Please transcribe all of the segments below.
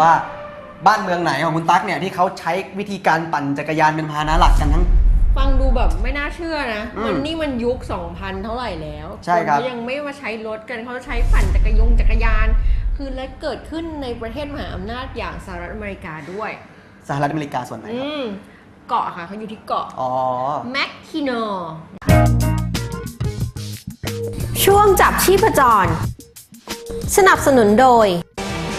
ว่าบ้านเมืองไหนของคุณตั๊กเนี่ยที่เขาใช้วิธีการปั่นจักรยานเป็นพาหนะหลักกันทั้ง ฟังดูแบบไม่น่าเชื่อนะอืมมันนี่มันยุค 2000 เท่าไหร่แล้วใช่ครับนก็ยังไม่มาใช้รถกันเขาใช้ปั่นจักรยงจักรยาน คือและเกิดขึ้นในประเทศมหาอำนาจอย่างสหรัฐอเมริกาด้วย สหรัฐอเมริกาส่วนไหนคอืรับมเกาะค่ะเขาอยู่ที่เกาะอ๋อ แมคคินอช่วงจับชีพจร สนับสนุนโดย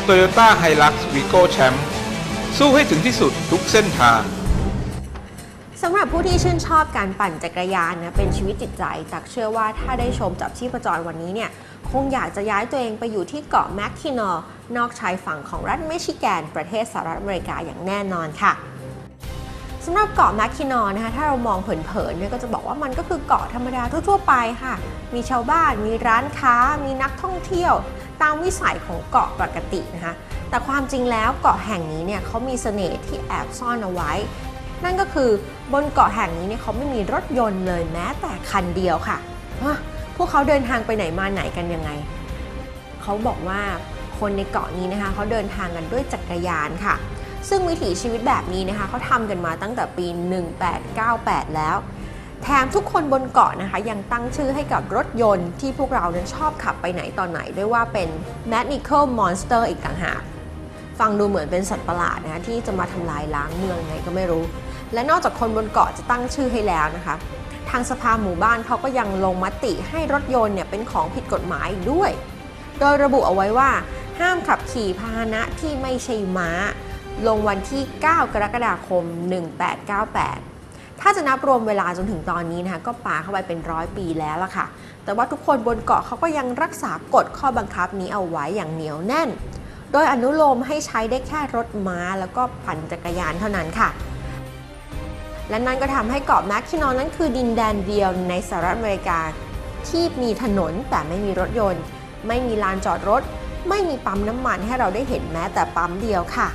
โตโยต้าไฮลักซ์วีโก้แชมป์สู้ให้ถึงที่สุดทุกเส้นทางสำหรับผู้ที่ชื่นชอบการปั่นจักรยานนะเป็นชีวิตจิตใจตักเชื่อว่าถ้าได้ชมจับชีพจรวันนี้เนี่ยคงอยากจะย้ายตัวเองไปอยู่ที่เกาะแมคคินอร์นอกชายฝั่งของรัฐมิชิแกน ประเทศสหรัฐอเมริกาอย่างแน่นอนค่ะ สำหรับเกาะแมคคินอร์นะคะถ้าเรามองเผินๆเนี่ยก็จะบอกว่ามันก็คือเกาะธรรมดาทั่วๆไปค่ะ มีชาวบ้าน มีร้านค้า มีนักท่องเที่ยว ตามวิสัยของเกาะปกตินะคะแต่ความจริงแล้วเกาะแห่งนี้เนี่ยเขามีเสน่ห์ที่แอบซ่อนเอาไว้ นั่นก็คือบนเกาะแห่งนี้เนี่ยเขาไม่มีรถยนต์เลยแม้แต่คันเดียวค่ะฮะพวกเขาเดินทางไปไหนมาไหนกันยังไงเขาบอกว่าคนในเกาะนี้นะคะเขาเดินทางกันด้วยจักรยานค่ะ ซึ่งวิถีชีวิตแบบนี้นะคะเขาทำกันมาตั้งแต่ปี 1898 แล้ว แถมทุกคนบนเกาะนะคะยังตั้งชื่อให้กับรถยนต์ที่พวกเรานั้นชอบขับไปไหนตอนไหน ด้วยว่าเป็น Magical Monster อีกต่างหาก ฟังดูเหมือนเป็นสัตว์ประหลาดนะคะที่จะมาทำลายล้างเมืองไงก็ไม่รู้ และนอกจากคนบนเกาะจะตั้งชื่อให้แล้วนะคะทางสภาหมู่บ้านเขาก็ยังลงมติให้รถยนต์เนี่ยเป็นของผิดกฎหมายด้วย โดยระบุเอาไว้ว่า ห้ามขับขี่พาหนะที่ไม่ใช่ม้า ลงวันที่ 9 กรกฎาคม 1898 ถ้าจะนับรวมเวลาจนถึงตอนนี้นะคะก็ปาเข้าไปเป็นร้อยปีแล้วล่ะค่ะ แต่ว่าทุกคนบนเกาะเขาก็ยังรักษากฎข้อบังคับนี้เอาไว้อย่างเหนียวแน่น โดยอนุโลมให้ใช้ได้แค่รถม้าแล้วก็ปั่นจักรยานเท่านั้นค่ะ และนั่นก็ทำให้เกาะแมคคินอนั้นคือดินแดนเดียวในสหรัฐอเมริกาที่มีถนนแต่ไม่มีรถยนต์ ไม่มีลานจอดรถ ไม่มีปั๊มน้ำมันให้เราได้เห็นแม้แต่ปั๊มเดียวค่ะ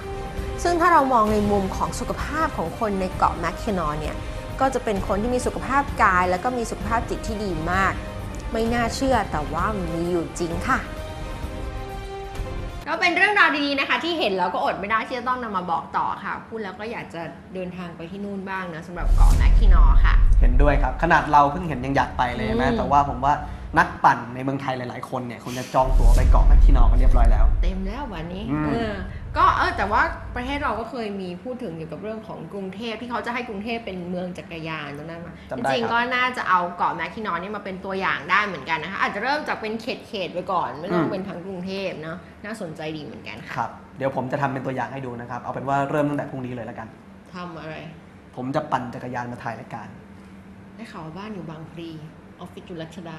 ซึ่งถ้าเรามองในมุมของสุขภาพของคนในเกาะแมคคินอเนี่ยก็จะเป็นคนที่มีสุขภาพกาย แล้วก็มีสุขภาพจิตที่ดีมาก ไม่น่าเชื่อแต่ว่ามีอยู่จริงค่ะ ก็เป็นเรื่องราวดีๆนะคะ ที่เห็นแล้วก็อดไม่ได้ที่จะต้องนำมาบอกต่อค่ะ พูดแล้วก็อยากจะเดินทางไปที่นู่นบ้างนะสำหรับเกาะแมคคินอค่ะ เห็นด้วยครับ ขนาดเราเพิ่งเห็นยังอยากไปเลยนะอืมแต่ว่าผมว่านักปั่นในเมืองไทยหลาย ๆ คนเนี่ยคงจะจองตั๋วไปเกาะแมคคินอร์กันเรียบร้อยแล้ว เต็มแล้ววันนี้อืมเออ ก็เออแต่ว่าประเทศเราก็เคยมีพูดถึงเกี่ยวกับเรื่องของกรุงเทพที่เขาจะให้กรุงเทพเป็นเมืองจักรยานตรงนั้นมาจำจได้ริงครับๆก็น่าจะเอาเกาะแมคคินอนี่มาเป็นตัวอย่างได้เหมือนกันนะคะอาจจะเริ่มจากเป็นเขตเขตๆไปก่อนไม่ต้องเป็นทั้งกรุงเทพเนาะน่าสนใจดีเหมือนกันค่ะครับเดี๋ยวผมจะทำเป็นตัวอย่างให้ดูนะครับ เอาเป็นว่าเริ่มตั้งแต่พรุ่งนี้เลยแล้วกันทำอะไร ผมจะปั่นจักรยานมาถ่ายรายการได้ข่าวว่าบ้านอยู่บางพลี ออฟฟิศจุลชดา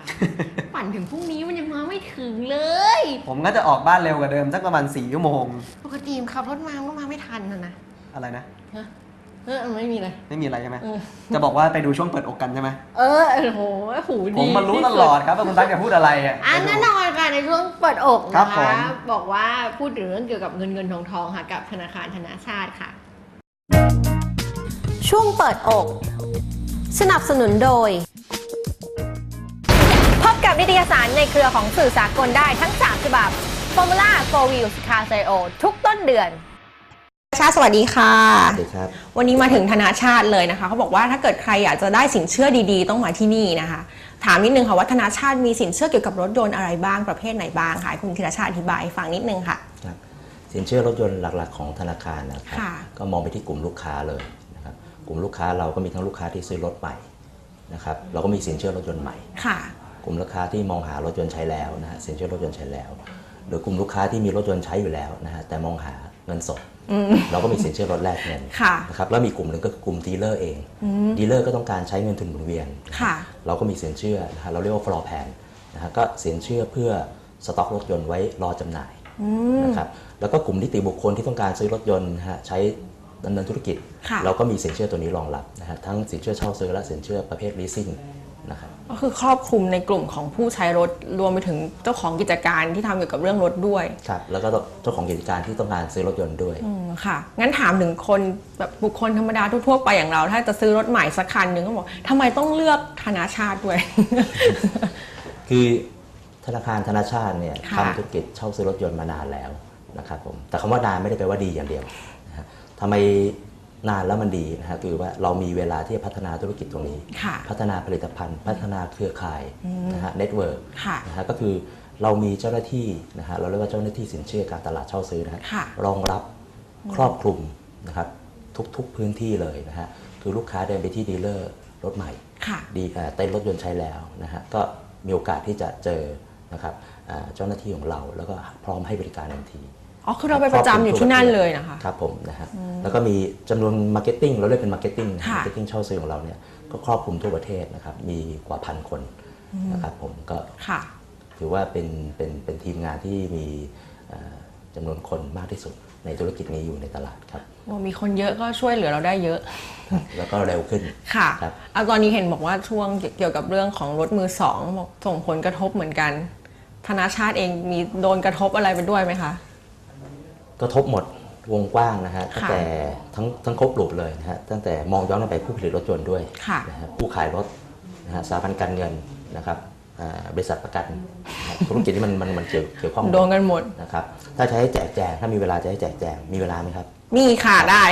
ปั่นถึงพรุ่งนี้มันยังมาไม่ถึงเลย ผมก็จะออกบ้านเร็วกว่าเดิมสักประมาณ4ชั่วโมง ปกติขับรถมาก็มาไม่ทันนะนะอะไรนะ ฮะเออไม่มีเลย ไม่มีอะไรใช่ไหม เออ จะบอกว่าไปดูช่วงเปิดอกกันใช่ไหม เออโอ้โหหูดีผมมันรู้ที่ตสุลอดครับว่าคุณตั๊กจะพูดอะไรอะอันแน่นอนค่ะในช่วงเปิดอกครับนะผคะม บอกว่าพูดถึงเรื่องเกี่ยวกับเงินเงินทองทองค่ะกับธนาคารธนาชาติค่ะ ช่วงเปิดอก สนับสนุนโดยพบ กับนิตยสารในเครือของสื่อสากลได้ทั้ง 3 ฉบับ Formula 4 Wheels Car c o ทุกต้นเดือนชาติสวัสดีค่ะ สวัสดีครับ วันนี้มาถึงธนาชาติเลยนะคะ เขาบอกว่าถ้าเกิดใครอยากจะได้สินเชื่อดีๆ ต้องมาที่นี่นะคะ ถามนิดนึงค่ะว่าธนาชาติมีสินเชื่อเกี่ยวกับรถยนต์อะไรบ้างประเภทไหนบ้างคะให้คุณธีรชาติอธิบายให้ฟังนิดนึงค่ะครับสินเชื่อรถยนต์หลักๆ ของธนาคารนะครับค่ะก็มองไปที่กลุ่มลูกค้าเลยนะครับกลุ่มลูกค้าเราก็มีทั้งลูกค้าที่ซื้อรถใหม่นะครับเราก็มีสินเชื่อรถยนต์ใหม่ค่ะก ลุ่มลูกค้าที่มองหารถยนต์ใช้แล้วนะฮะสินเชื่อรถยนต์ใช้แล้ว หรือกลุ่มลูกค้าที่มีรถยนต์ใช้อยู่แล้วนะฮะแต่มองหาเงินสด เราก็มีสินเชื่อรถแลกเงินค่ะนะครับแล้วมีกลุ่มหนึ่งก็คือกลุ่มดีลเลอร์เองดีลเลอร์ก็ต้องการใช้เงินทุนหมุนเวียนค่ะเราก็มีสินเชื่อนะฮะเราเรียกว่า floor plan นะฮะก็สินเชื่อเพื่อสต็อกรถยนต์ไว้รอจำหน่ายนะครับแล้วก็กลุ่มนิติบุคคลที่ต้องการซื้อรถยนต์นะฮะใช้ดำเนินธุรกิจค่ะเราก็มีสินเชื่อตัวนี้รองรับนะฮะทั้งสินเชื่อเช่าซื้อและสินเชื่อประเภท leasing นะครับก็คือครอบคลุมในกลุ่มของผู้ใช้รถรวมไปถึงเจ้าของกิจการที่ทำเกี่ยวกับเรื่องรถด้วย ครับแล้วก็เจ้าของกิจการที่ต้องการซื้อรถยนต์ด้วย อืมค่ะ งั้นถามถึงคนแบบบุคคลธรรมดาทั่วๆไปอย่างเรา ถ้าจะซื้อรถใหม่สักคันหนึ่งก็บอกทำไมต้องเลือกธนาชาติด้วย คือธนาคารธนาชาติเนี่ยค่ะ ทำธุรกิจเช่าซื้อรถยนต์มานานแล้วนะครับผมแต่คำว่านานไม่ได้แปลว่าดีอย่างเดียวนะฮะทำไม นานแล้วมันดีนะฮะคือว่าเรามีเวลาที่จะพัฒนาธุรกิจตรงนี้ค่ะพัฒนาผลิตภัณฑ์ พัฒนาเครือข่ายนะฮะเน็ตเวิร์กค่ะนะฮะก็คือเรามีเจ้าหน้าที่นะฮะเราเรียกว่าเจ้าหน้าที่สินเชื่อการตลาดเช่าซื้อนะฮะค่ะรองรับครอบคลุมนะครับทุกๆพื้นที่เลยนะฮะคือลูกค้าเดินไปที่ดีลเลอร์รถใหม่ค่ะดีเอ่อเต้นรถยนต์ใช้แล้วนะฮะก็มีโอกาสที่จะเจอนะครับเอ่อเจ้าหน้าที่ของเราแล้วก็พร้อมให้บริการทันที อ๋อคือเราไปประจำอยู่ที่นั่นเลยนะคะ ครับผมนะฮะแล้วก็มีจำนวนมาร์เก็ตติ้งเราเรียกเป็นมาร์เก็ตติ้งค่ะ มาร์เก็ตติ้งเช่าซื้อของเราเนี่ยก็ครอบคลุมทั่วประเทศนะครับมีกว่าพันคนนะครับผมก็ค่ะ ถือว่าเป็นเป็นเป็นทีมงานที่มีเอ่อจำนวนคนมากที่สุดในธุรกิจนี้อยู่ในตลาดครับโอ้มีคนเยอะก็ช่วยเหลือเราได้เยอะครับแล้วก็เร็วขึ้น ค่ะครับ เอาตอนนี้เห็นบอกว่าช่วงเกี่ยวกับเรื่องของรถมือสองบอกส่งผลกระทบเหมือนกัน ธนาชาติเองมีโดนกระทบอะไรไปด้วยไหมคะ กระทบหมดวงกว้างนะฮะตั้งค่ะแต่ทั้งทั้งครบรูปเลยนะฮะตั้งแต่มองย้อนกลับไปผู้ผลิตรถยนต์ด้วยค่ะนะฮะผู้ขายรถนะฮะสถาบันการเงินนะครับอ่าบริษัทประกันนะฮะธุรกิจที่มันมันมันเกี่ยวเกี่ยวข้องโดนกันหมดนะครับถ้าจะให้แจกแจงถ้ามีเวลาจะให้แจกแจงมีเวลาไหมครับมีค่ะได้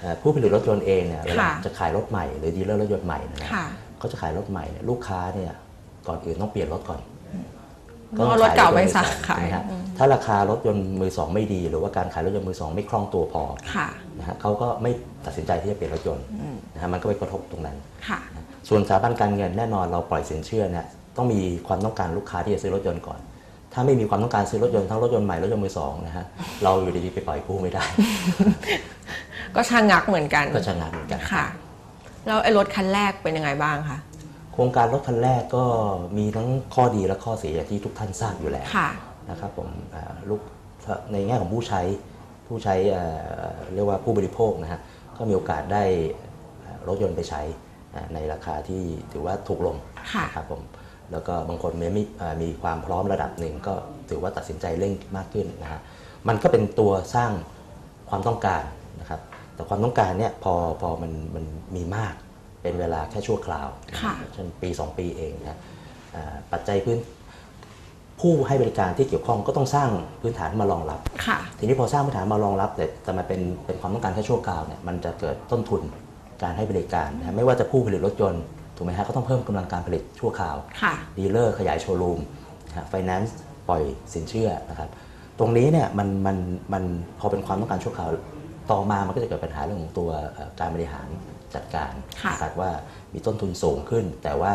เอ่อผู้ผลิตรถยนต์เองเนี่ยเวลาค่ะจะขายรถใหม่หรือดีลเลอร์รถยนต์ใหม่เนยนะค่ะเขาจะขายรถใหม่เนี่ยลูกค้าเนี่ยก่อนอื่นต้องเปลี่ยนรถก่อน ต้องเอารถเก่าไปสักใช่ขายไหมฮะถ้าราคารถยนต์มือสองไม่ดี หรือว่าการขายรถยนต์มือสองไม่คล่องตัวพอค่ะนะฮะเขาก็ไม่ตัดสินใจที่จะเปลี่ยนรถยนต์นะฮะมันก็ไปกระทบตรงนั้นค่ะนะส่วนสถาบันการเงินแน่นอนเราปล่อยสินเชื่อเนี่ยต้องมีความต้องการลูกค้าที่จะซื้อรถยนต์ก่อน ถ้าไม่มีความต้องการซื้อรถยนต์ทั้งรถยนต์ใหม่รถยนต์มือสองนะฮะเราอยู่ดีๆไปปล่อยกู้ไม่ได้ ก็ชะงักเหมือนกันก็ชะงักเหมือนกันค่ะแล้วไอ้รถคันแรกเป็นยังไงบ้างคะ โครงการรถคันแรกก็มีทั้งข้อดีและข้อเสียอย่างที่ทุกท่านทราบอยู่แล้วค่ะ นะครับผมอ่าลูกในแง่ของผู้ใช้ผู้ใช้เอ่อเรียกว่าผู้บริโภคนะฮะก็มีโอกาสได้เอ่อรถยนต์ไปใช้อ่าในราคาที่ถือว่าถูกลงค่ะ นะครับผมแล้วก็บางคนมีมีเอ่อมีความพร้อมระดับหนึ่งก็ถือว่าตัดสินใจเร่งมากขึ้นนะฮะมันก็เป็นตัวสร้างความต้องการนะครับแต่ความต้องการเนี่ยพอพอมันมันมีมาก เป็นเวลาแค่ชั่วคราวค่ะเช่นปี 2 ปีเองนะอ่าปัจจัยพื้นผู้ให้บริการที่เกี่ยวข้องก็ต้องสร้างพื้นฐานมารองรับค่ะทีนี้พอสร้างพื้นฐานมารองรับแต่แต่มันเป็นเป็นความต้องการแค่ชั่วคราวเนี่ยมันจะเกิดต้นทุนการให้บริการนะฮะไม่ว่าจะผู้ผลิตรถยนต์ถูกไหมฮะก็ต้องเพิ่มกำลังการผลิตชั่วคราวค่ะดีลเลอร์ขยายโชว์รูมไฟแนนซ์ปล่อยสินเชื่อนะครับตรงนี้เนี่ยมันมันมันพอเป็นความต้องการชั่วคราวต่อมามันก็จะเกิดปัญหาเรื่องของตัวเอ่อการบริหาร จัดการค่ะนะครับว่ามีต้นทุนสูงขึ้น แต่ว่า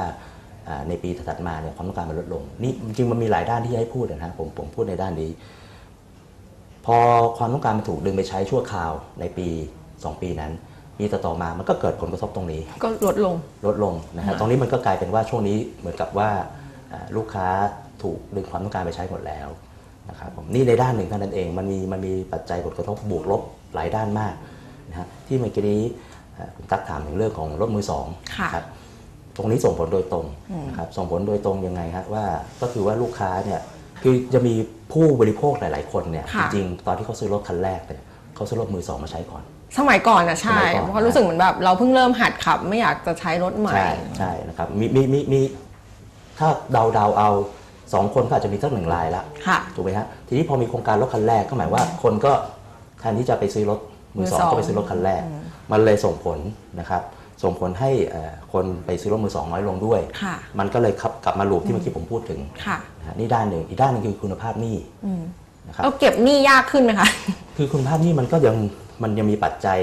อ่าในปีถัดมาเนี่ยความต้องการมันลดลงนี่จริงๆมันมีหลายด้านที่จะให้พูดนะฮะผมผมพูดในด้านนี้ พอความต้องการมันถูกดึงไปใช้ชั่วคราวในปี 2 ปีนั้นปีต่อๆมา มันก็เกิดผลกระทบตรงนี้ ก็ลดลง ลดลงนะฮะ ตรงนี้มันก็กลายเป็นว่าช่วงนี้เหมือนกับว่าอ่าลูกค้าถูกดึงความต้องการไปใช้หมดแล้วนะครับผม นี่ในด้านหนึ่งเท่านั้นเอง มันมีมันมีปัจจัยผลกระทบบวกลบหลายด้านมากนะฮะ ที่เมื่อกี้นี้อ่า คุณตั๊กถามถึงเรื่องของรถมือสองค่ะนะครับตรงนี้ส่งผลโดยตรงนะครับส่งผลโดยตรงยังไงฮะว่าก็คือว่าลูกค้าเนี่ยคือจะมีผู้บริโภคหลาย ๆ คนเนี่ยจค่ะริงๆตอนที่เขาซื้อรถคันแรกเนี่ยเขาซื้อรถมือสองมาใช้ก่อน สมัยก่อนนะใช่สมัยก่อนเพราะรู้สึกเหมือนแบบเราเพิ่งเริ่มหัดขับ ไม่อยากจะใช้รถใหม่ ใช่ใช่นะครับมีมีมีมีถ้าเดาเดาเอาสองคนก็อาจจะมีสักหนึ่งรายละค่ะถูกไหมฮะทีนี้พอมีโครงการรถคันแรกก็หมายว่าคนก็แทนที่จะไปซื้อรถมือสองมือสองก็ไปซื้อรถคันแรก มันเลยส่งผลนะครับ ส่งผลให้เอ่อคนไปซื้อรถมือสองน้อยลงด้วยค่ะมันก็เลยขับกลับมาลูปที่เมื่อกี้ผมพูดถึงค่ะนะฮะนี่ด้านหนึ่งอีกด้านหนึ่งคือคุณภาพหนี้นะครับเราเก็บหนี้ยากขึ้นไหมคะคือคุณภาพหนี้มันก็ยังมันยังมีปัจจัย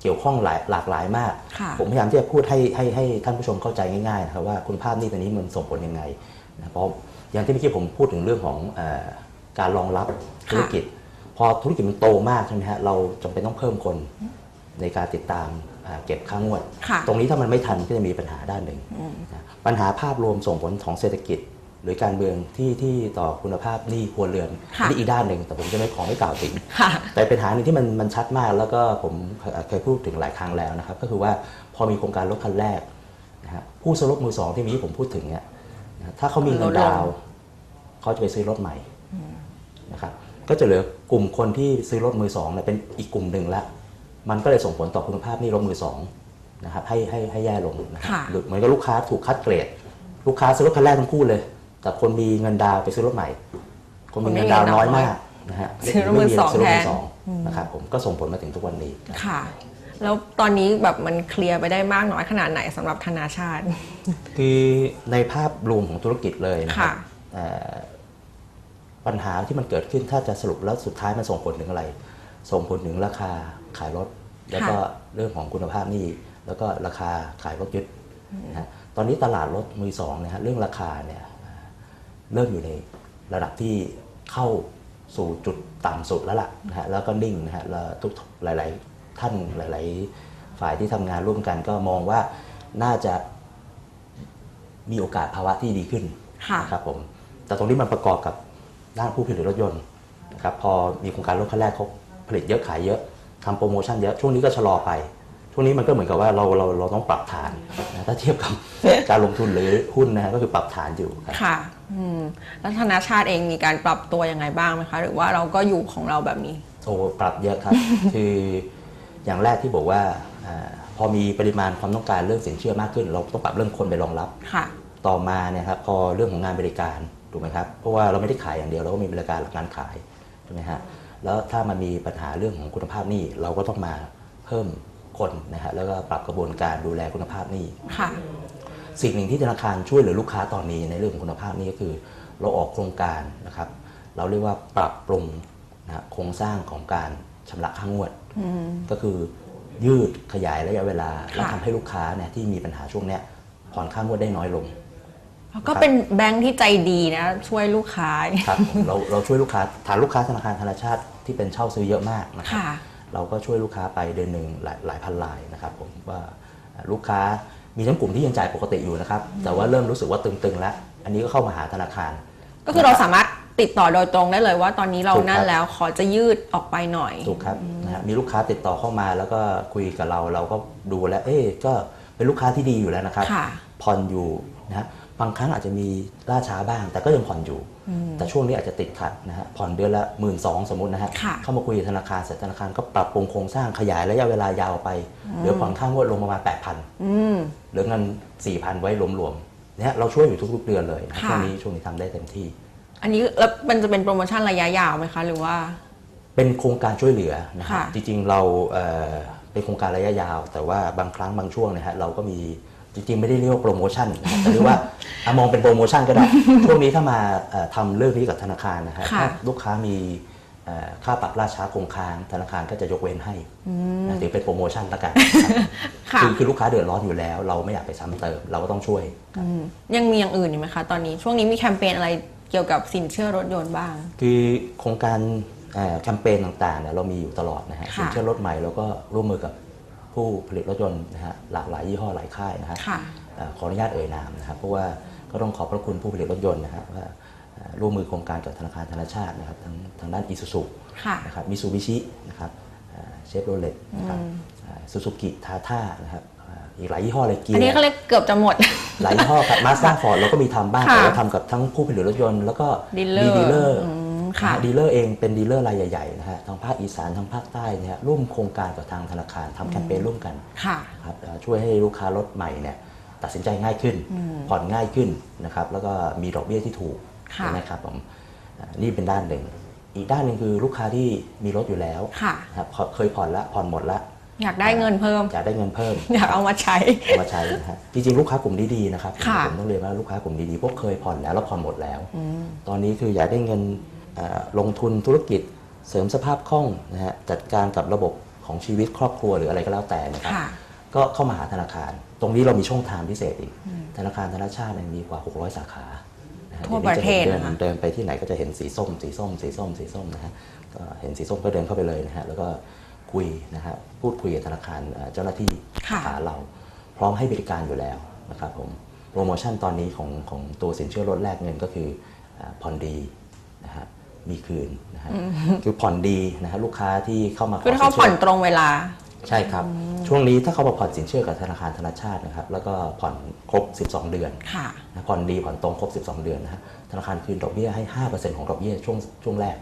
เกี่ยวข้องหลายหลากหลายมากค่ะผมพยายามที่จะพูดให้ให้ให้ท่านผู้ชมเข้าใจง่ายๆนะครับว่าคุณภาพหนี้ตัวนี้มันส่งผลยังไงนะเพราะอย่างที่เมื่อกี้ผมพูดถึงเรื่องของเออการรองรับธุรกิจ พอธุรกิจมันโตมากใช่ไหมฮะเราจำเป็นต้องเพิ่มคน ในการติดตามอ่าเก็บค่างวดค่ะตรงนี้ถ้ามันไม่ทันก็จะมีปัญหาด้านหนึ่งนะปัญหาภาพรวมส่งผลของเศรษฐกิจ หรือการเมืองที่ที่ต่อคุณภาพหนี้ครัวเรือนค่ะอันนี่อีกด้านหนึ่งแต่ผมจะไม่ขอไม่กล่าวถึงค่ะแต่เป็นปัญหาหนึ่งที่มันมันชัดมากแล้วก็ผมเคยเคยพูดถึงหลายครั้งแล้วนะครับ ก็คือว่าพอมีโครงการรถคันแรกนะฮะผู้ซื้อรถมือสองที่มีที่ผมพูดถึงเนี่ยนะถ้าเขามีเงินดาวน์เขาจะไปซื้อรถใหม่นะครับก็จะเหลือกลุ่มคนที่ซื้อรถมือสองเนี่ยเป็นอีกกลุ่มหนึ่งละ มันก็เลยส่งผลต่อคุณภาพหนี่รถมือสองนะครับให้ให้ให้แย่ลงนะครับค่ะหรือเหมือนกับลูกค้าถูกคัดเกรด ลูกค้าซื้อรถคันแรกทั้งคู่เลย แต่คนมีเงินดาวน์ไปซื้อรถใหม่ คนมีเงินดาวน์น้อยมากนะฮะซื้อรถมือสองซื้รถแทมือนสองนะครับผมก็ส่งผลมาถึงทุกวันนี้ ค่ะ แล้วตอนนี้แบบมันเคลียร์ไปได้มากน้อยขนาดไหนสำหรับธนาชาติ คือในภาพรวมของธุรกิจเลยนะครัค่ะบเอ่อปัญหาที่มันเกิดขึ้นถ้าจะสรุปแล้วสุดท้ายมันส่งผลถึงอะไร ส่งผลถึงราคาขายรถ แล้วก็เรื่องของคุณภาพหนี้แล้วก็ราคาขายรถยึดนะฮะตอนนี้ตลาดรถมือสองนะฮะเรื่องราคาเนี่ยเริ่มอยู่ในระดับที่เข้าสู่จุดต่ำสุดแล้วล่ะนะฮะแล้วก็นิ่งนะฮะแล้วทุกหลาย ๆ ท่านหลาย ๆ ฝ่ายที่ทำงานร่วมกันก็มองว่าน่าจะมีโอกาสภาวะที่ดีขึ้นค่ะนะครับผมแต่ตรงนี้มันประกอบกับด้านผู้ผลิตรถยนต์นะครับพอมีโครงการรถคันแรกเขาผลิตเยอะขายเยอะ ทำโปรโมชั่นเยอะช่วงนี้ก็ชะลอไปช่วงนี้มันก็เหมือนกับว่าเราเราเราต้องปรับฐานนะถ้าเทียบกับการลงทุนหรือหุ้นนะฮะก็คือปรับฐานอยู่ครับค่ะอืมแล้วธนาชาติเองมีการปรับตัวยังไงบ้างไหมคะ หรือว่าเราก็อยู่ของเราแบบนี้โอ้ปรับเยอะครับ คืออย่างแรกที่บอกว่าอาพอมีปริมาณความต้องการเรื่องสินเชื่อมากขึ้น เราต้องปรับเรื่องคนไปรองรับค่ะ ต่อมาเนี่ยครับพอเรื่องของงานบริการถูกไหมครับเพราะว่าเราไม่ได้ขายอย่างเดียวเราก็มีบริการหลักการขายถูกไหมฮะ แล้วถ้ามันมีปัญหาเรื่องของคุณภาพหนี้เราก็ต้องมาเพิ่มคนนะฮะแล้วก็ปรับกระบวนการดูแลคุณภาพหนี้ค่ะสิ่งหนึ่งที่ธนาคารช่วยเหลือลูกค้าตอนนี้ในเรื่องของคุณภาพหนี้ก็คือ เราออกโครงการนะครับ เราเรียกว่าปรับปรุงนะฮะโครงสร้างของการชำระค่างวด ก็คือยืดขยายระยะเวลาและทำให้ลูกค้าเนี่ยที่มีปัญหาช่วงเนี้ยผ่อนค่างวดได้น้อยลง ก็เป็นแบงค์ที่ใจดีนะ ช่วยลูกค้าครับผมเราเราช่วยลูกค้าฐานลูกค้าธนาคารธนาชาติ ที่เป็นเช่าซื้อเยอะมากนะครับค่ะเราก็ช่วยลูกค้าไปเดือนหนึ่งหลายหลายพันรายนะครับผมว่าลูกค้ามีทั้งกลุ่มที่ยังจ่ายปกติอยู่นะครับ แต่ว่าเริ่มรู้สึกว่าตึงๆแล้ว อันนี้ก็เข้ามาหาธนาคาร ก็คือเราสามารถติดต่อโดยตรงได้เลยว่าตอนนี้เราถูกครับนั่นแล้วขอจะยืดออกไปหน่อยถูกครับนะฮะมีลูกค้าติดต่อเข้ามาแล้วก็คุยกับเราเราก็ดูแล้ว เอ๊ะก็เป็นลูกค้าที่ดีอยู่แล้วนะครับค่ะผ่อนอยู่นะฮะ บางครั้งอาจจะมีล่าช้าบ้าง แต่ก็ยังผ่อนอยู่ แต่ช่วงนี้อาจจะติดขัดนะฮะผ่อนเดือนละหมื่นสองสมมตินะฮะค่ะเข้ามาคุยกับธนาคารเสร็จธนาคารก็ปรับปรุงโครงสร้างขยายระยะเวลายาวไปเหลือผ่อนค่างวดลงประมาณ8,000อืมเหลือเงิน4,000ไว้รวมๆเนี่ยเราช่วยอยู่ทุกๆเดือนเลยนะค่ะช่วงนี้ช่วงนี้ทำได้เต็มที่ อันนี้แล้วมันจะเป็นโปรโมชั่นระยะยาวไหมคะหรือว่า เป็นโครงการช่วยเหลือนะฮะค่ะจริงๆเราเอ่อเป็นโครงการระยะยาว แต่ว่าบางครั้งบางช่วงนะฮะเราก็มี จริงๆ ไม่ได้เรียกว่าโปรโมชั่นนะฮะแต่เรียกว่าอะมองเป็นโปรโมชั่นก็ได้ ช่วงนี้ถ้ามาเอ่อทำเรื่องนี้กับธนาคารนะฮะค่ะ ถ้าลูกค้ามีเอ่อค่าปรับราช้าคงค้าง ธนาคารก็จะยกเว้นให้นะถือเป็นโปรโมชั่นละกันค่ะ คือคือลูกค้าเดือดร้อนอยู่แล้ว เราไม่อยากไปซ้ำเติม เราก็ต้องช่วย อืมยังมีอย่างอื่นอยู่ไหมคะตอนนี้ช่วงนี้มีแคมเปญอะไรเกี่ยวกับสินเชื่อรถยนต์บ้าง คือโครงการเอ่อแคมเปญต่างๆเนี่ยเรามีอยู่ตลอดนะฮะค่ะ สินเชื่อรถใหม่เราก็ร่วมมือกับ ผู้ผลิตรถยนต์นะฮะหลากหลายยี่ห้อหลายค่ายนะฮะค่ะเอ่อขออนุญาตเอ่ยนามนะครับเพราะว่าก็ต้องขอบพระคุณผู้ผลิตรถยนต์นะฮะว่าเอ่อร่วมมือโครงการกับธนาคารธนาชาตินะครับทางทางด้านอิซูซุค่ะนะครับมิซูบิชินะครับเชฟโรเลตนะครับซูซูกิทาท่านะครับเอ่ออีกหลายยี่ห้อเลยเกียอันนี้ร์ก็เลยเกือบจะหมด หลายยี่ห้อครับมาสด้าฟอร์ดเราก็มีทำบ้างค่ะแต่ว่าทำกับทั้งผู้ผลิตรถยนต์แล้วก็ Dealer มีดีลเลอร์อืม ค่ะดีลเลอร์เองเป็นดีลเลอร์รายใหญ่ๆนะฮะทางภาคอีสานทางภาคใต้เนี่ยร่วมโครงการกับทางธนาคารทำแคมเปญร่วมกันค่ะครับเอ่อช่วยให้ลูกค้ารถใหม่เนี่ยตัดสินใจง่ายขึ้น ผ่อนง่ายขึ้นนะครับแล้วก็มีดอกเบี้ยที่ถูกค่ะนะครับผมอ่านี่เป็นด้านหนึ่ง อีกด้านหนึ่งคือลูกค้าที่มีรถอยู่แล้วค่ะนะครับเคยผ่อนละผ่อนหมดละอยากได้เงินเพิ่มอยากได้เงินเพิ่ม อยากเอามาใช้เอามาใช้นะฮะจริงๆลูกค้ากลุ่มดีๆนะครับค่ะผมต้องเรียนว่าลูกค้ากลุ่มดีๆพวกเคยผ่อนแล้วแล้วผ่อนหมดแล้ว ตอนนี้คืออยากได้เงินเอ่อ ลงทุนธุรกิจเสริมสภาพคล่องนะฮะจัดการกับระบบของชีวิตครอบครัวหรืออะไรก็แล้วแต่นะครับค่ะก็เข้ามาหาธนาคาร ตรงนี้เรามีช่องทางพิเศษอีก ธนาคารธนาชาติเนี่ยมีกว่า 600 สาขานะฮะทั่วดี๋ยนี้จห็นประเทศเดินนะคะเดินไปที่ไหนก็จะเห็นสีส้ม สีส้ม สีส้ม สีส้มนะฮะก็เห็นสีส้มก็เดินเข้าไปเลยนะฮะแล้วก็คุยนะฮะพูดคุยกับธนาคารเอ่อเจ้าหน้าที่ค่ะสาขาเรา พร้อมให้บริการอยู่แล้วนะครับผมโปรโมชั่นตอนนี้ของของตัวสินเชื่อลดแลกเงินก็คืออ่าผ่อนดีนะฮะ มีคืนนะฮะคือผ่อนดีนะฮะลูกค้าที่เข้ามาขอคือถ้าเขาสินเชื่ผ่อนตรงเวลา ใช่ครับ ช่วงนี้ถ้าเขามาผ่อนสินเชื่อกับธนาคารธนาชาตินะครับ แล้วก็ผ่อนครบ 12 เดือนค่ะนะผ่อนดีผ่อนตรงครบ 12 เดือนนะฮะธนาคารคืนดอกเบี้ยให้ 5%ของดอกเบี้ยช่วงช่วงแรก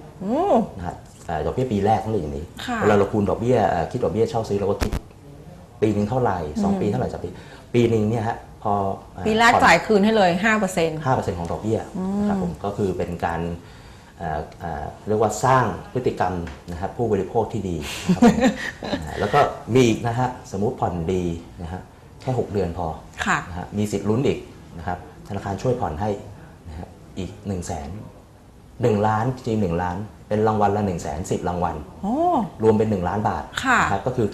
นะฮะเอ่อดอกเบี้ยปีแรกต้องเรียนอย่างนี้ค่ะเวลาเราคูณดอกเบี้ยเอ่อคิดดอกเบี้ยเช่าซื้อเราก็คิดปีหนึ่งเท่าไหร่2ปีเท่าไหร่จากปีปีหนึ่งเนี่ยฮะพอเอ่อปีแรกผ่อนจ่ายคืนให้เลย5% 5%ของดอกเบี้ยนะครับผมก็คือเป็นการ เอ่อเอ่อเรียกว่าสร้างพฤติกรรมนะครับผู้บริโภคที่ดีนะครับผมอ่าแล้วก็มีอีกนะฮะสมมุติผ่อนดีนะฮะแค่ 6 เดือนพอค่ะนะฮะมีสิทธิ์ลุ้นอีกนะครับธนาคารช่วยผ่อนให้นะฮะอีก1 0 0 0 0แสนหนึ่งล้านจริงหนึ่งล้าน เป็นรางวัลละ1นึ่งแสนสิบรางวัลโอ้รวมเป็น 1 ล้านบาทค่ะนะครับก็คือ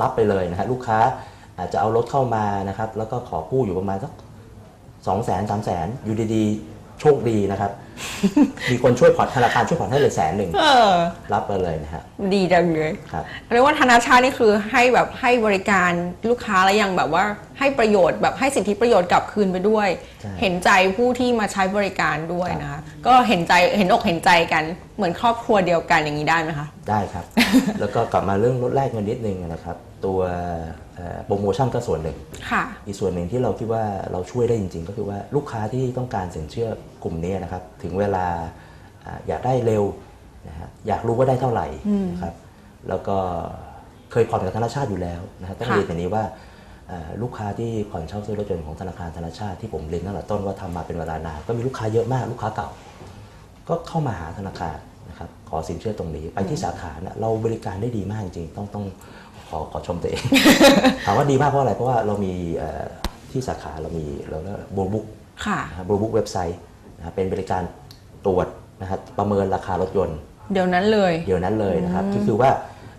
รับไปเลยนะฮะลูกค้าอาจจะเอารถเข้ามานะครับแล้วก็ขอกู้อยู่ประมาณสักสองแสนสามแสนอยู่ดีๆ โชคดีนะครับ มีคนช่วยผ่อนธนาคารช่วยผ่อนให้เลยแสนหนึ่งเออ รับไปเลยนะฮะดีจังเลยครับ เรียกว่าธนาชาตินี่คือให้แบบให้บริการลูกค้าแล้วยังแบบว่าให้ประโยชน์แบบให้สิทธิประโยชน์กลับคืนไปด้วย ใช่ เห็นใจผู้ที่มาใช้บริการด้วยนะคะ ก็เห็นใจเห็นอกเห็นใจกันเหมือนครอบครัวเดียวกันอย่างนี้ได้ไหมคะ ได้ครับ แล้วก็กลับมาเรื่องลดแลกเงินนิดนึงนะครับ ตัวเอ่อ โปรโมชั่นก็ส่วนหนึ่งค่ะอีกส่วนหนึ่งที่เราคิดว่าเราช่วยได้จริง ๆ ก็คือว่าลูกค้าที่ต้องการสินเชื่อกลุ่มนี้นะครับ ถึงเวลาอ่าอยากได้เร็วนะฮะอยากรู้ว่าได้เท่าไหร่นะครับแล้วก็เคยผ่อนกับธนาชาติอยู่แล้วนะฮะต้องค่ะเรียนอย่างนี้ว่าเอ่อลูกค้าที่ผ่อนเช่าซื้อรถยนต์ของธนาคารธนาชาติที่ผมเรียนตั้งแต่ต้นว่าทำมาเป็นเวลานานก็มีลูกค้าเยอะมากลูกค้าเก่า ก็เข้ามาหาธนาคารนะครับขอสินเชื่อตรงนี้ไปที่สาขาเนี่ยเราบริการได้ดีมากจริงๆต้องต้อง ขอขอชมตัวเองถามว่าดีมากเพราะอะไรเพราะว่าเรามีเอ่อที่สาขาเรามีเราเรียกว่าบูบุ๊กค่ะบูบุ๊กเว็บไซต์นะครับเป็นบริการตรวจนะครับประเมินราคารถยนต์ เดี๋ยวนั้นเลย เดี๋ยวนั้นเลยนะครับก็คือว่า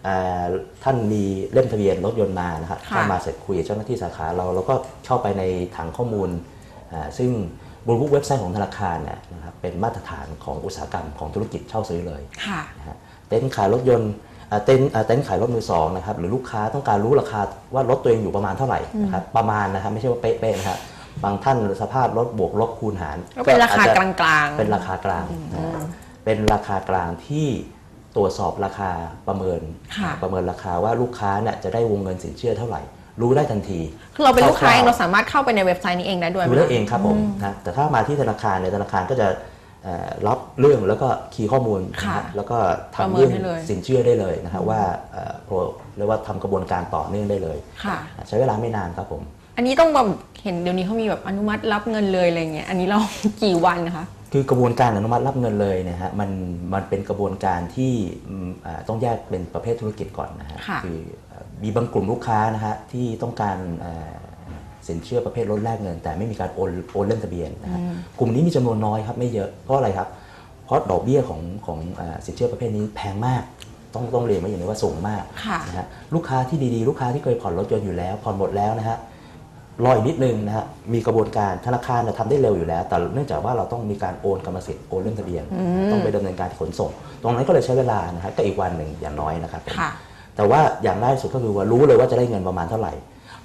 เอ่อท่านมีเล่มทะเบียนรถยนต์มานะครับค่ะเข้ามาเสร็จคุยกับเจ้าหน้าที่สาขาเราเราก็เข้าไปในถังข้อมูลอ่าซึ่งบนเว็บไซต์ของธนาคารเนี่ยนะครับเป็นมาตรฐานของอุตสาหกรรมของธุรกิจเช่าซื้อเลยค่ะนะฮะเต็นท์ขายรถยนต์อ่า เต็นท์อ่าเต็นท์ขายรถมือสองนะครับหรือลูกค้าต้องการรู้ราคาว่ารถตัวเองอยู่ประมาณเท่าไหร่นะครับประมาณนะครับไม่ใช่ว่าเป๊ะๆนะครับบางท่านสภาพรถบวกลบคูณหารก็เป็นราคาอจจะกลางๆ เป็นราคากลางนะฮะเป็นราคากลางที่ตรวจสอบราคาประเมินค่ะประเมินราคาว่าลูกค้าเนี่ยจะได้วงเงินสินเชื่อเท่าไหร่ รู้ได้ทันทีคือเราเป็นลูกค้าเองวๆเราสามารถเข้าไปในเว็บไซต์นี้เองได้ด้วยไหมดูได้คะเองครับผมนะแต่ถ้ามาที่ธนาคารเนี่ยธนาคารก็จะเอ่อ รับเรื่องแล้วก็คีย์ข้อมูลนะค่ะฮะแล้วก็ประทำเมินเรื่องให้เลยสินเชื่อได้เลยนะครับว่าเอ่อโปรเรียกว่าทำกระบวนการต่อเนื่องได้เลยค่ะใช้เวลาไม่นานครับผม อันนี้ต้องแบบเห็นเดี๋ยวนี้เขามีแบบอนุมัติรับเงินเลยอะไรเงี้ยอันนี้เรากี่วันนะคะคือกระบวนการอนุมัติรับเงินเลยเนะฮะมันมันเป็นกระบวนการที่อืมอ่าต้องแยกเป็นประเภทธุรกิจก่อนนะฮะค่ะอเอ่อมีบางกลุ่มลูกค้านะฮะที่ต้องการเอ่อ สินเชื่อประเภทลดแลกเงิน แต่ไม่มีการโอนโอนเล่มทะเบียนนะฮะกลุ่มนี้มีจำนวนน้อยครับไม่เยอะเพราะอะไรครับ เพราะดอกเบี้ยของของเอ่อสินเชื่อประเภทนี้แพงมาก ต้องต้องเรียนไว้อย่างนี้ว่าสูงมากค่ะนะฮะลูกค้าที่ดีๆ ลูกค้าที่เคยผ่อนรถยนต์อยู่แล้วผ่อนหมดแล้วนะฮะรออีกนิดนึงนะฮะมีกระบวนการธนาคารเนี่ยทำได้เร็วอยู่แล้ว แต่เนื่องจากว่าเราต้องมีการโอนกรรมสิทธิ์โอนเรื่องทะเบียน ต้องไปดำเนินการขนส่ง ตรงนั้นก็เลยใช้เวลานะฮะก็อีกวันหนึ่งอย่างน้อยนะครับผมค่ะแต่ว่าอย่างแรกสุดก็คือว่ารู้เลยว่าจะได้เงินประมาณเท่าไหร่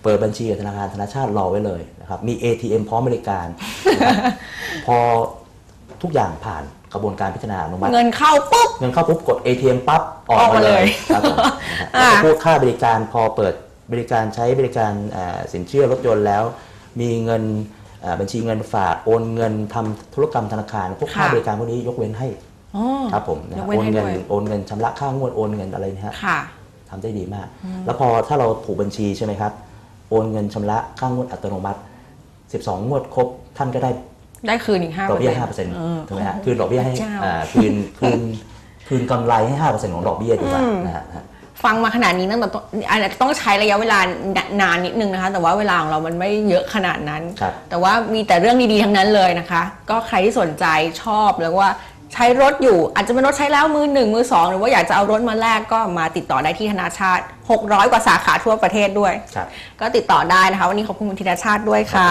เปิดบัญชีกับธนาคารธนาชาติรอไว้เลยนะครับมี ATM พร้อมบริการนะครับพอทุกอย่างผ่านกระบวนการพิจารณาอนุมัติเงินเข้าปุ๊บเงินเข้าปุ๊บกด ATM ปั๊บออกออกมามาเลเลยยครับผมนะฮะอ่าแล้วก็พวกค่าบริการพอเปิดบริการใช้บริการเอ่อสินเชื่อรถยนต์แล้ว มีเงินเอ่อบัญชีเงินฝากโอนเงินทำธุรกรรมธนาคารพวกค่าค่ะบริการพวกนี้ยกเว้นให้อ๋อครับผมนะยฮะกเว้นโอนให้เงินด้วยโอนเงินชำระค่างวดโอนเงินอะไรเนะฮะค่ะทำได้ดีมาก แล้วพอถ้าเราผูกบัญชีใช่ไหมครับ โอนเงินชำระค่างวดอัตโนมัติ 12 งวดครบท่านก็ได้ได้คืนอีกห้าดอกเบี้ย5%ถูกไหมฮะคืนดอกเบี้ยให้พระเจ้าอ่าคืนคืนคืนกำไรให้5%ของดอกเบี้ยดีกว่านะฮะฟังมาขนาดนี้ตั้งแต่ต้นอาจจะต้องใช้ระยะเวลานานนิดนึงนะคะ แต่ว่าเวลาของเรามันไม่เยอะขนาดนั้นครับแต่ว่ามีแต่เรื่องดีๆทั้งนั้นเลยนะคะ ก็ใครที่สนใจชอบแล้วว่า ใช้รถอยู่ อาจจะเป็นรถใช้แล้วมือหนึ่งมือสองหรือว่าอยากจะเอารถมาแลกก็มาติดต่อได้ที่ธนาชาติ 600 กว่าสาขาทั่วประเทศด้วยครับก็ติดต่อได้นะคะ วันนี้ขอบคุณคุณธีรชาติด้วยค่ะ